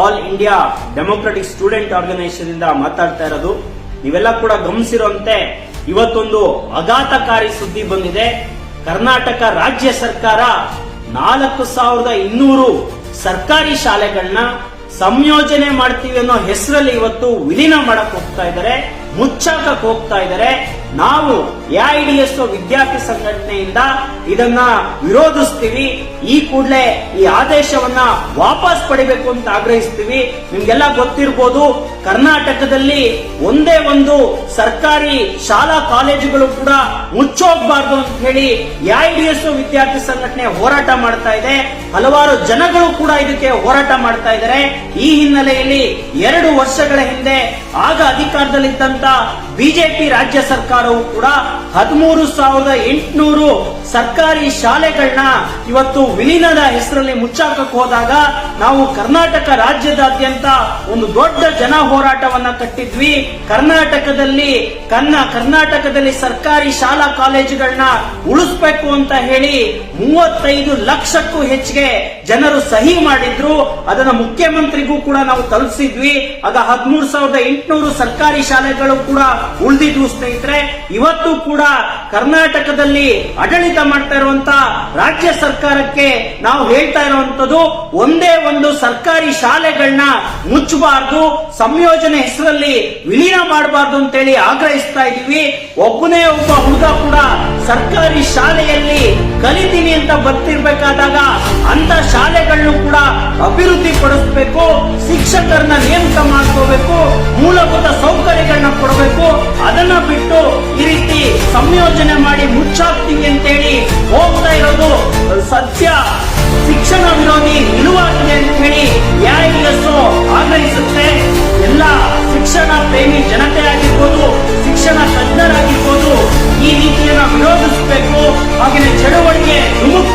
All India democratic student organisation ಇಂದ ಮಾತಾಡ್ತಾ ಇರೋದು. ನೀವೆಲ್ಲ ಕೂಡ ಗಮನಿಸಿರುವಂತೆ ಇವತ್ತೊಂದು ಅಘಾತಕಾರಿ ಸುದ್ದಿ ಬಂದಿದೆ. ಕರ್ನಾಟಕ ರಾಜ್ಯ ಸರ್ಕಾರ ನಾಲ್ಕು ಸಾವಿರದ ಇನ್ನೂರು ಸರ್ಕಾರಿ ಶಾಲೆಗಳನ್ನ ಸಂಯೋಜನೆ ಮಾಡ್ತೀವಿ ಅನ್ನೋ ಹೆಸರಲ್ಲಿ ಇವತ್ತು ವಿಲೀನ ಮಾಡಕ್ ಹೋಗ್ತಾ ಇದ್ದಾರೆ. ಮುಚ್ಚಾಕಕ್ ಹೋಗ್ತಾ ಇದ್ದಾರೆ. ನಾವು ಎಐಡಿಎಸ್ ವಿದ್ಯಾರ್ಥಿ ಸಂಘಟನೆಯಿಂದ ಇದನ್ನ ವಿರೋಧಿಸ್ತೀವಿ. ಈ ಕೂಡಲೇ ಈ ಆದೇಶವನ್ನ ವಾಪಸ್ ಪಡಿಬೇಕು ಅಂತ ಆಗ್ರಹಿಸ್ತೀವಿ. ನಿಮ್ಗೆಲ್ಲ ಗೊತ್ತಿರ್ಬೋದು, ಕರ್ನಾಟಕದಲ್ಲಿ ಒಂದೇ ಒಂದು ಸರ್ಕಾರಿ ಶಾಲಾ ಕಾಲೇಜುಗಳು ಕೂಡ ಮುಚ್ಚೋಗ್ಬಾರ್ದು ಅಂತ ಹೇಳಿ ಎಐಡಿಎಸ್ ವಿದ್ಯಾರ್ಥಿ ಸಂಘಟನೆ ಹೋರಾಟ ಮಾಡ್ತಾ ಇದೆ. ಹಲವಾರು ಜನಗಳು ಕೂಡ ಇದಕ್ಕೆ ಹೋರಾಟ ಮಾಡ್ತಾ ಇದ್ದಾರೆ. ಈ ಹಿನ್ನೆಲೆಯಲ್ಲಿ ಎರಡು ವರ್ಷಗಳ ಹಿಂದೆ ಆಗ ಅಧಿಕಾರದಲ್ಲಿದ್ದಂತ ಬಿಜೆಪಿ ರಾಜ್ಯ ಸರ್ಕಾರವು ಕೂಡ ಹದಿಮೂರು ಸಾವಿರದ ಎಂಟುನೂರು ಸರ್ಕಾರಿ ಶಾಲೆಗಳನ್ನ ಇವತ್ತು ವಿಲೀನದ ಹೆಸರಲ್ಲಿ ಮುಚ್ಚಾಕಕ್ಕೆ ಹೋದಾಗ ನಾವು ಕರ್ನಾಟಕ ರಾಜ್ಯದಾದ್ಯಂತ ಒಂದು ದೊಡ್ಡ ಜನ ಹೋರಾಟವನ್ನ ಕಟ್ಟಿದ್ವಿ. ಕರ್ನಾಟಕದಲ್ಲಿ ಕನ್ನ ಕರ್ನಾಟಕದಲ್ಲಿ ಸರ್ಕಾರಿ ಶಾಲಾ ಕಾಲೇಜುಗಳನ್ನ ಉಳಿಸ್ಬೇಕು ಅಂತ ಹೇಳಿ ಮೂವತ್ತೈದು ಲಕ್ಷಕ್ಕೂ ಹೆಚ್ಚಿಗೆ ಜನರು ಸಹಿ ಮಾಡಿದ್ರು. ಅದನ್ನ ಮುಖ್ಯಮಂತ್ರಿಗೂ ಕೂಡ ನಾವು ತಲುಪಿಸಿದ್ವಿ. ಆಗ ಹದಿಮೂರು ಸಾವಿರದ ಎಂಟುನೂರು ಸರ್ಕಾರಿ ಶಾಲೆಗಳು ಕೂಡ ಉಳಿದಿದ್ವು ಸ್ನೇಹಿತರೆ, ಇವತ್ತು ಕೂಡ ಕರ್ನಾಟಕದಲ್ಲಿ ಆಡಳಿತ ಮಾಡ್ತಾ ಇರುವಂತ ರಾಜ್ಯ ಸರ್ಕಾರಕ್ಕೆ ನಾವು ಹೇಳ್ತಾ ಇರುವಂತದ್ದು ಒಂದೇ ಒಂದು ಸರ್ಕಾರಿ ಶಾಲೆಗಳನ್ನ ಮುಚ್ಚಬಾರ್ದು, ಸಂಯೋಜನೆ ಹೆಸರಲ್ಲಿ ವಿಲೀನ ಮಾಡಬಾರ್ದು ಅಂತೇಳಿ ಆಗ್ರಹಿಸ್ತಾ ಇದೀವಿ ಒಬ್ಬನೇ ಒಬ್ಬ ಹುಡುಗ ಕೂಡ ಸರ್ಕಾರಿ ಶಾಲೆಯಲ್ಲಿ ಕಲಿತೀನಿ ಅಂತ ಬರ್ತಿರ್ಬೇಕಾದಾಗ ಅಂತ ಶಾಲೆಗಳನ್ನು ಕೂಡ ಅಭಿವೃದ್ಧಿ ಪಡಿಸಬೇಕು ಶಿಕ್ಷಕರನ್ನ ನೇಮಕ ಮಾಡ್ಕೋಬೇಕು ಸಂಯೋಜನೆ ಮಾಡಿ ಮುಚ್ಚಾಕ್ತೀವಿ ಅಂತೇಳಿ ಹೋಗ್ತಾ ಇರೋದು ಸತ್ಯ. ಶಿಕ್ಷಣ ವಿರೋಧಿ ನಿಲುವಾಗಿದೆ ಅಂತ ಹೇಳಿ ಎಐಎಸ್ ಆಗ್ರಹಿಸುತ್ತೆ. ಎಲ್ಲ ಶಿಕ್ಷಣ ಪ್ರೇಮಿ ಜನತೆ ಆಗಿರ್ಬೋದು, ಶಿಕ್ಷಣ ತಜ್ಞರಾಗಿರ್ಬೋದು ಈ ರೀತಿಯನ್ನ ವಿರೋಧಿಸಬೇಕು. ಹಾಗೆಯೇ ಚಳವಳಿಗೆ ಧುಮುಕ್ಬೇಕು